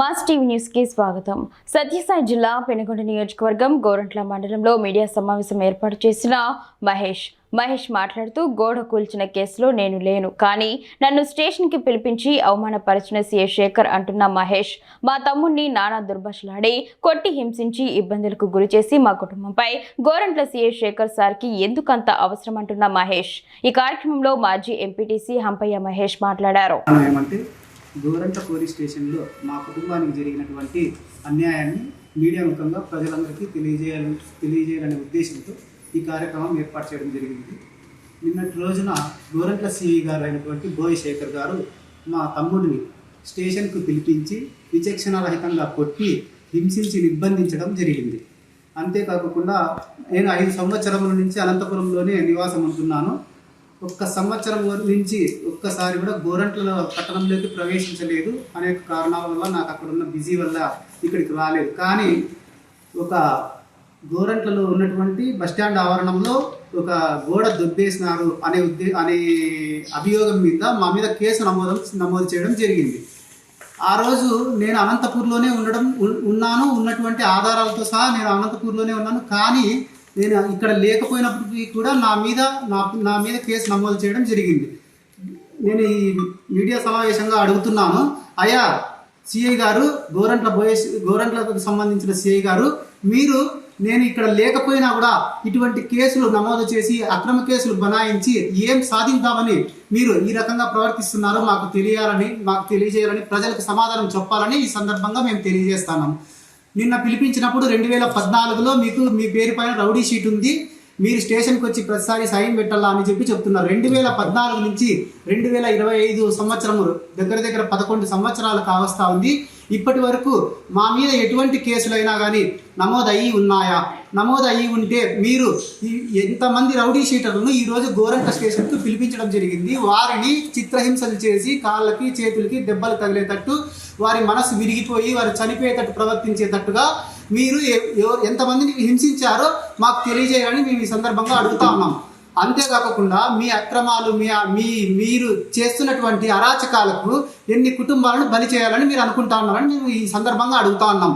Mass TV న్యూస్కి స్వాగతం. సత్యసాయి జిల్లా పెనుగొండ నియోజకవర్గం గోరంట్ల మండలంలో మీడియా సమావేశం ఏర్పాటు చేసిన మహేష్. మహేష్ మాట్లాడుతూ గోడ కూల్చిన కేసులో నేను లేను. కానీ నన్ను స్టేషన్కి పిలిపించి అవమానపరిచిన సీఏ శేఖర్ అంటున్న మహేష్ మా తమ్ముణ్ణి నానా దుర్భాషలాడి కొట్టి హింసించి ఇబ్బందులకు గురిచేసి మా కుటుంబంపై గోరంట్ల సీఏ శేఖర్ సార్కి ఎందుకంత అవసరం అంటున్న మహేష్? ఈ కార్యక్రమంలో మాజీ ఎంపీటీసీ హంపయ్య మహేష్ మాట్లాడారు. గోరంట పోలీస్ స్టేషన్లో మా కుటుంబానికి జరిగినటువంటి అన్యాయాన్ని మీడియా ముఖంగా ప్రజలందరికీ తెలియజేయాలని తెలియజేయాలనే ఉద్దేశంతో ఈ కార్యక్రమం ఏర్పాటు చేయడం జరిగింది. నిన్నటి రోజున గోరంట్ల సిఐ గారు అయినటువంటి బోయ్ శేఖర్ గారు మా తమ్ముడిని స్టేషన్కు పిలిపించి విచక్షణారహితంగా కొట్టి హింసించి నిర్బంధించడం జరిగింది. అంతేకాకుండా నేను ఐదు సంవత్సరముల నుంచి అనంతపురంలోనే నివాసం ఉంటున్నాను ఒక్క సంవత్సరం నుంచి ఒక్కసారి కూడా గోరంట్ల పట్టణంలోకి ప్రవేశించలేదు అనేక కారణాల వల్ల నాకు అక్కడ ఉన్న బిజీ వల్ల ఇక్కడికి రాలేదు. కానీ ఒక గోరంట్లలో ఉన్నటువంటి బస్టాండ్ ఆవరణంలో ఒక గోడ దొబ్బేసినారు అనే ఉద్దే అనే అభియోగం మీద మా మీద కేసు నమోదు నమోదు చేయడం జరిగింది. ఆ రోజు నేను అనంతపూర్లోనే ఉండడం ఉన్- ఉన్నాను ఉన్నటువంటి ఆధారాలతో సహా నేను అనంతపూర్లోనే ఉన్నాను. కానీ నేను ఇక్కడ లేకపోయినప్పటికీ కూడా నా మీద నా నా మీద కేసు నమోదు చేయడం జరిగింది. నేను ఈ మీడియా సమావేశంగా అడుగుతున్నాను అయ్యా సిఐ గారు గోరంట్ల బోయస్ గోరంట్లకు సంబంధించిన సిఐ గారు మీరు నేను ఇక్కడ లేకపోయినా కూడా ఇటువంటి కేసులు నమోదు చేసి అక్రమ కేసులు బనాయించి ఏం సాధిద్దామని మీరు ఈ రకంగా ప్రవర్తిస్తున్నారో మాకు తెలియాలని మాకు తెలియజేయాలని ప్రజలకు సమాధానం చెప్పాలని ఈ సందర్భంగా మేము తెలియజేస్తాము నిన్న పిలిపించినప్పుడు రెండు వేల పద్నాలుగులో మీకు మీ పేరు పైన రౌడీ షీట్ ఉంది. మీరు స్టేషన్కి వచ్చి ప్రతిసారి సైన్ పెట్టాలా అని చెప్పి చెప్తున్నారు. రెండు వేల పద్నాలుగు నుంచి రెండు వేల ఇరవై ఐదు సంవత్సరము దగ్గర దగ్గర పదకొండు సంవత్సరాలు కావస్తా ఉంది. ఇప్పటి వరకు మా మీద ఎటువంటి కేసులైనా కానీ నమోదయ్యి ఉన్నాయా? నమోదయ్యి ఉంటే మీరు ఈ- ఎంతమంది రౌడీ షీటర్లను ఈరోజు గోరంట స్టేషన్కు పిలిపించడం జరిగింది. వారిని చిత్రహింసలు చేసి కాళ్ళకి చేతులకి దెబ్బలు తగిలేటట్టు వారి మనసు విరిగిపోయి వారు చనిపోయేటట్టు ప్రవర్తించేటట్టుగా మీరు ఎంతమందిని హింసించారో మాకు తెలియజేయాలని మేము ఈ సందర్భంగా అడుగుతా ఉన్నాం. అంతేకాకుండా మీ అక్రమాలు మీ మీ మీరు చేస్తున్నటువంటి అరాచకాలకు ఎన్ని కుటుంబాలను బలి చేయాలని మీరు అనుకుంటా ఉన్నారని మేము ఈ సందర్భంగా అడుగుతా ఉన్నాం.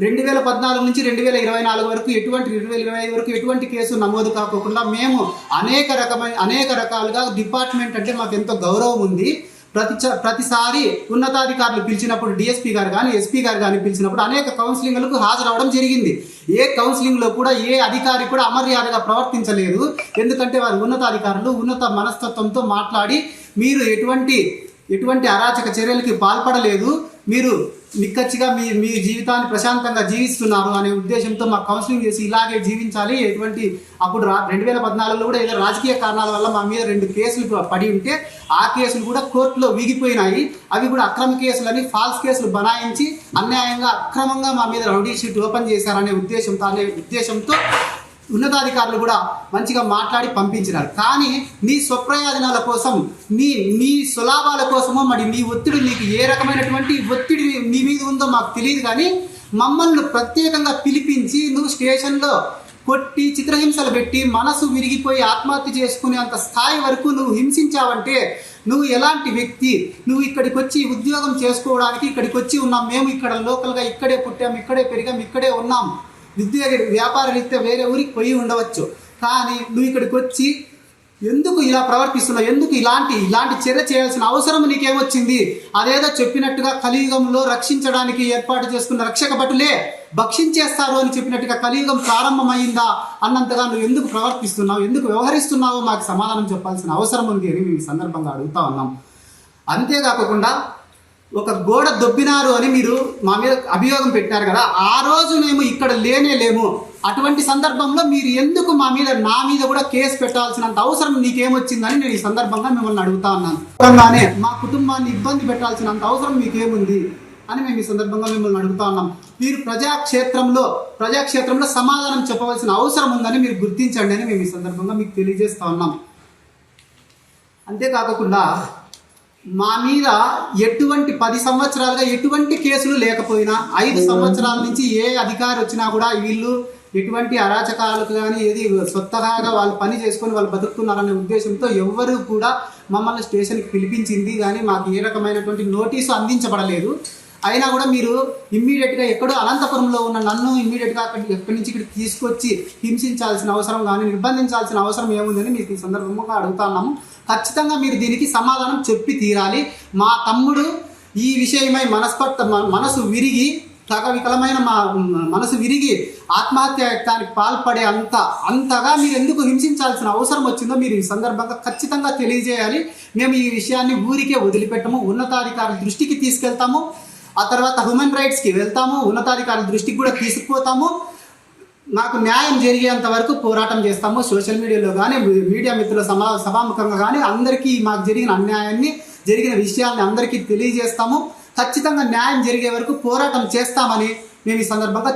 రెండు వేల పద్నాలుగు నుంచి రెండు వేల ఇరవై నాలుగు వరకు ఎటువంటి రెండు వేల ఇరవై ఐదు వరకు ఎటువంటి కేసు నమోదు కాకోకుండా మేము అనేక రకమైన అనేక రకాలుగా డిపార్ట్మెంట్ అంటే మాకు ఎంతో గౌరవం ఉంది. ప్రతి చ- ప్రతిసారి ఉన్నతాధికారులు పిలిచినప్పుడు డిఎస్పీ గారు కానీ ఎస్పీ గారు కానీ పిలిచినప్పుడు అనేక కౌన్సిలింగ్లకు హాజరవడం జరిగింది. ఏ కౌన్సిలింగ్లో కూడా ఏ అధికారి కూడా అమర్యాదగా ప్రవర్తించలేదు. ఎందుకంటే వారు ఉన్నతాధికారులు ఉన్నత మనస్తత్వంతో మాట్లాడి మీరు ఎటువంటి ఎటువంటి అరాచక చర్యలకి పాల్పడలేదు. మీరు నిక్కచ్చిగా మీ మీ జీవితాన్ని ప్రశాంతంగా జీవిస్తున్నారు అనే ఉద్దేశంతో మాకు కౌన్సిలింగ్ చేసి ఇలాగే జీవించాలి. ఎటువంటి అప్పుడు రా రెండు వేల పద్నాలుగులో కూడా ఏదో రాజకీయ కారణాల వల్ల మా మీద రెండు కేసులు పడి ఉంటే ఆ కేసులు కూడా కోర్టులో వీగిపోయినాయి. అవి కూడా అక్రమ కేసులని ఫాల్స్ కేసులు బనాయించి అన్యాయంగా అక్రమంగా మా మీద రౌడీ షీట్ ఓపెన్ చేశారనే ఉద్దేశంతో అనే ఉద్దేశంతో ఉన్నతాధికారులు కూడా మంచిగా మాట్లాడి పంపించినారు. కానీ నీ స్వప్రయోజనాల కోసం నీ నీ సులాభాల కోసమో మరి నీ ఒత్తిడి నీకు ఏ రకమైనటువంటి ఒత్తిడి నీ మీద ఉందో మాకు తెలియదు కానీ మమ్మల్ని ప్రత్యేకంగా పిలిపించి నువ్వు స్టేషన్లో కొట్టి చిత్రహింసలు పెట్టి మనసు విరిగిపోయి ఆత్మహత్య చేసుకునే అంత స్థాయి వరకు నువ్వు హింసించావంటే నువ్వు ఎలాంటి వ్యక్తి? నువ్వు ఇక్కడికి వచ్చి ఉద్యోగం చేసుకోవడానికి ఇక్కడికి వచ్చి ఉన్నాం. మేము ఇక్కడ లోకల్గా ఇక్కడే పుట్టాం ఇక్కడే పెరిగాం ఇక్కడే ఉన్నాం. విద్య వ్యాపార రీత్యా వేరే ఊరికి పోయి ఉండవచ్చు. కానీ నువ్వు ఇక్కడికి వచ్చి ఎందుకు ఇలా ప్రవర్తిస్తున్నావు? ఎందుకు ఇలాంటి ఇలాంటి చర్య చేయాల్సిన అవసరం నీకేమొచ్చింది? అదేదో చెప్పినట్టుగా కలియుగంలో రక్షించడానికి ఏర్పాటు చేసుకున్న రక్షక భటులే భక్షించేస్తారు అని చెప్పినట్టుగా కలియుగం ప్రారంభమైందా అన్నంతగా నువ్వు ఎందుకు ప్రవర్తిస్తున్నావు? ఎందుకు వ్యవహరిస్తున్నావో మాకు సమాధానం చెప్పాల్సిన అవసరం ఉంది అని మేము సందర్భంగా అడుగుతా ఉన్నాం. అంతేకాకుండా ఒక గోడ దొబ్బినారు అని మీరు మా మీద అభియోగం పెట్టారు కదా ఆ రోజు మేము ఇక్కడ లేనే లేము. అటువంటి సందర్భంలో మీరు ఎందుకు మా మీద నా మీద కూడా కేసు పెట్టాల్సినంత అవసరం నీకేమొచ్చిందని నేను ఈ సందర్భంగా మిమ్మల్ని అడుగుతా ఉన్నాను. మా కుటుంబాన్ని ఇబ్బంది పెట్టాల్సినంత అవసరం మీకేముంది అని మేము ఈ సందర్భంగా మిమ్మల్ని అడుగుతా ఉన్నాం. మీరు ప్రజాక్షేత్రంలో ప్రజాక్షేత్రంలో సమాధానం చెప్పవలసిన అవసరం ఉందని మీరు గుర్తించండి అని మేము ఈ సందర్భంగా మీకు తెలియజేస్తా ఉన్నాం. అంతేకాకుండా మా మీద ఎటువంటి పది సంవత్సరాలుగా ఎటువంటి కేసులు లేకపోయినా ఐదు సంవత్సరాల నుంచి ఏ అధికారి వచ్చినా కూడా వీళ్ళు ఎటువంటి అరాచకాలకు కానీ ఏది స్వతహాగా వాళ్ళు పని చేసుకొని వాళ్ళు బతుకుతున్నారనే ఉద్దేశంతో ఎవ్వరూ కూడా మమ్మల్ని స్టేషన్కి పిలిపించింది కానీ మాకు ఏ రకమైనటువంటి నోటీసు అందించబడలేదు. అయినా కూడా మీరు ఇమ్మీడియట్గా ఎక్కడో అనంతపురంలో ఉన్న నన్ను ఇమ్మీడియట్గా అక్కడ ఎక్కడి నుంచి ఇక్కడ తీసుకొచ్చి హింసించాల్సిన అవసరం కానీ నిర్బంధించాల్సిన అవసరం ఏముందని మీకు ఈ సందర్భంగా అడుగుతున్నాము ఖచ్చితంగా మీరు దీనికి సమాధానం చెప్పి తీరాలి. మా తమ్ముడు ఈ విషయమై మనస్పర్త మనసు విరిగి సగవికలమైన మా మనసు విరిగి ఆత్మహత్యానికి పాల్పడే అంత అంతగా మీరు ఎందుకు హింసించాల్సిన అవసరం వచ్చిందో మీరు ఈ సందర్భంగా ఖచ్చితంగా తెలియజేయాలి. మేము ఈ విషయాన్ని ఊరికే వదిలిపెట్టము. ఉన్నతాధికారుల దృష్టికి తీసుకెళ్తాము. ఆ తర్వాత హ్యూమన్ రైట్స్కి వెళ్తాము ఉన్నతాధికారుల దృష్టికి కూడా తీసుకుపోతాము. నాకు న్యాయం జరిగేంత వరకు పోరాటం చేస్తాము. సోషల్ మీడియాలో కానీ మీడియా మిత్రుల సమా సభాముఖంగా కానీ అందరికీ మాకు జరిగిన అన్యాయాన్ని జరిగిన విషయాల్ని అందరికీ తెలియజేస్తాము. ఖచ్చితంగా న్యాయం జరిగే వరకు పోరాటం చేస్తామని మేము ఈ సందర్భంగా